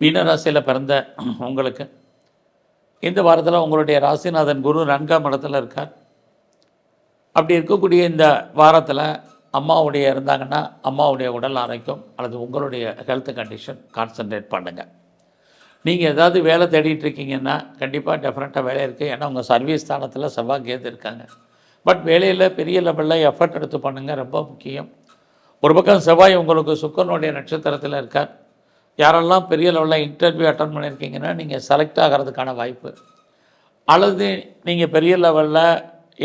மீனராசியில் பிறந்த உங்களுக்கு இந்த வாரத்தில் உங்களுடைய ராசிநாதன் குரு நான்காம் இடத்துல இருக்கார். அப்படி இருக்கக்கூடிய இந்த வாரத்தில் அம்மாவுடைய இருந்தாங்கன்னா அம்மாவுடைய உடல் ஆரோக்கியம் அல்லது உங்களுடைய ஹெல்த் கண்டிஷன் கான்சன்ட்ரேட் பண்ணுங்கள் நீங்கள் ஏதாவது வேலை தேடிட்டு இருக்கீங்கன்னா கண்டிப்பாக டெஃபரெண்ட்டாக வேலை இருக்குது ஏன்னா உங்கள் சர்வீஸ் ஸ்தானத்தில் செவ்வாய் கேது இருக்காங்க. பட் வேலையில் பெரிய லெவலில் எஃபர்ட் எடுத்து பண்ணுங்கள் ரொம்ப முக்கியம். ஒரு பக்கம் செவ்வாய் உங்களுக்கு சுக்கரனுடைய நட்சத்திரத்தில் இருக்கார். யாரெல்லாம் பெரிய லெவலில் இன்டர்வியூ அட்டன் பண்ணியிருக்கீங்கன்னா நீங்கள் செலக்ட் ஆகிறதுக்கான வாய்ப்பு. அல்லது நீங்கள் பெரிய லெவலில்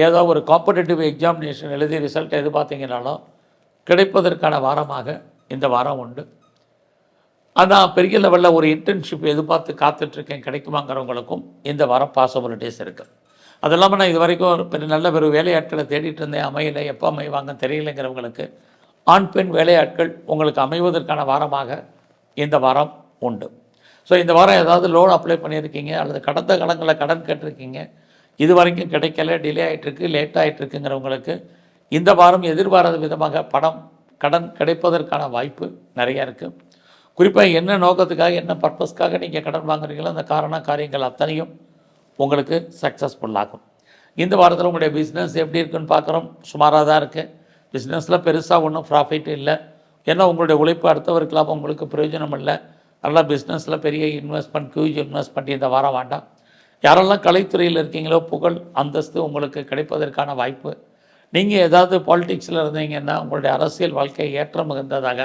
ஏதோ ஒரு காம்படேட்டிவ் எக்ஸாமினேஷன் எழுதி ரிசல்ட் எதிர்பார்த்தீங்கனாலும் கிடைப்பதற்கான வாரமாக இந்த வாரம் உண்டு. ஆனால் பெரிய லெவலில் ஒரு இன்டர்ன்ஷிப் எதிர்பார்த்து காத்துட்ருக்கேன் கிடைக்குமாங்கிறவங்களுக்கும் இந்த வாரம் பாசிபிலிட்டிஸ் இருக்குது அது இல்லாமல் நான் இது வரைக்கும் ஒரு பெரிய நல்ல ஒரு வேலையாட்களை தேடிட்டு இருந்தேன். அமையலை எப்போ அமைவாங்கன்னு தெரியலைங்கிறவங்களுக்கு ஆண் பெண் வேலையாட்கள் உங்களுக்கு அமைவதற்கான வாரமாக இந்த வாரம் உண்டு. ஸோ இந்த வாரம் ஏதாவது லோன் அப்ளை பண்ணியிருக்கீங்க அல்லது கடந்த காலங்களில் கடன் கேட்டிருக்கீங்க இது வரைக்கும் கிடைக்கல டிலே ஆகிட்டுருக்கு லேட் ஆகிட்டுருக்குங்கிறவங்களுக்கு இந்த வாரம் எதிர்பாராத விதமாக பணம் கடன் கிடைப்பதற்கான வாய்ப்பு நிறையா இருக்குது குறிப்பாக என்ன நோக்கத்துக்காக என்ன பர்பஸ்க்காக நீங்கள் கடன் வாங்குறீங்களோ அந்த காரண காரியங்கள் அத்தனையும் உங்களுக்கு சக்ஸஸ்ஃபுல்லாகும் இந்த வாரத்தில் உங்களுடைய பிஸ்னஸ் எப்படி இருக்குன்னு பார்க்குறோம். சுமாராக தான் இருக்குது பிஸ்னஸில் பெருசாக ஒன்றும் ப்ராஃபிட் இல்லை. ஏன்னா உங்களுடைய உழைப்பு அடுத்தவருக்கெல்லாம் உங்களுக்கு பிரயோஜனம் இல்லை நல்லா பிஸ்னஸில் பெரிய இன்வெஸ்ட்மெண்ட் ஹியூஜ் இன்வெஸ்ட்மெண்ட் இந்த வாரம் வேண்டாம். யாரெல்லாம் கலைத்துறையில் இருக்கீங்களோ புகழ் அந்தஸ்து உங்களுக்கு கிடைப்பதற்கான வாய்ப்பு. நீங்கள் ஏதாவது பாலிடிக்ஸில் இருந்தீங்கன்னா உங்களுடைய அரசியல் வாழ்க்கை ஏற்றம் மிகுந்ததாக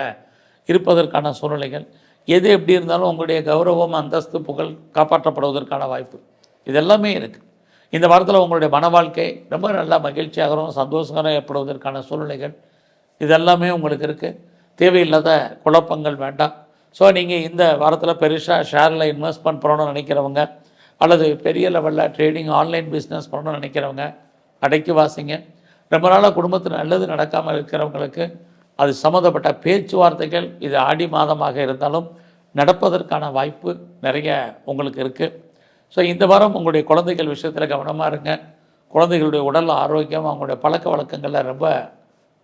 இருப்பதற்கான சூழ்நிலைகள். எது எப்படி இருந்தாலும் உங்களுடைய கௌரவம் அந்தஸ்து புகழ் காப்பாற்றப்படுவதற்கான வாய்ப்பு. இதெல்லாமே இருக்குது இந்த வாரத்தில் உங்களுடைய மன வாழ்க்கை ரொம்ப நல்லா மகிழ்ச்சியாகவும் சந்தோஷமாக ஏற்படுவதற்கான சூழ்நிலைகள். இதெல்லாமே உங்களுக்கு இருக்குது தேவையில்லாத குழப்பங்கள் வேண்டாம். ஸோ நீங்கள் இந்த வாரத்தில் பெருசாக ஷேரில் இன்வெஸ்ட்மெண்ட் பண்ணணும்னு நினைக்கிறவங்க அல்லது பெரிய லெவலில் ட்ரேடிங் ஆன்லைன் பிஸ்னஸ் பண்ணணும்னு நினைக்கிறவங்க அடைக்கி வாசிங்க. ரொம்ப நாளாக குடும்பத்தில் நல்லது நடக்காமல் இருக்கிறவங்களுக்கு அது சம்மந்தப்பட்ட பேச்சுவார்த்தைகள் இது ஆடி மாதமாக இருந்தாலும் நடப்பதற்கான வாய்ப்பு நிறைய உங்களுக்கு இருக்குது ஸோ இந்த வாரம் உங்களுடைய குழந்தைகள் விஷயத்தில் கவனமாக இருங்க. குழந்தைகளுடைய உடல் ஆரோக்கியம் அவங்களுடைய பழக்க வழக்கங்களில் ரொம்ப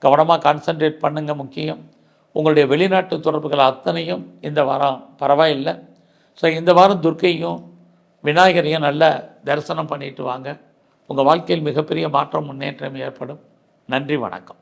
கவனமாக கான்சன்ட்ரேட் பண்ணுங்கள் முக்கியம். உங்களுடைய வெளிநாட்டு தொடர்புகள் அத்தனையும் இந்த வாரம் பரவாயில்லை. ஸோ இந்த வாரம் துர்க்கையும் விநாயகரையும் நல்ல தரிசனம் பண்ணிட்டு வாங்க. உங்கள் வாழ்க்கையில் மிகப்பெரிய மாற்றம் முன்னேற்றம் ஏற்படும். நன்றி வணக்கம்.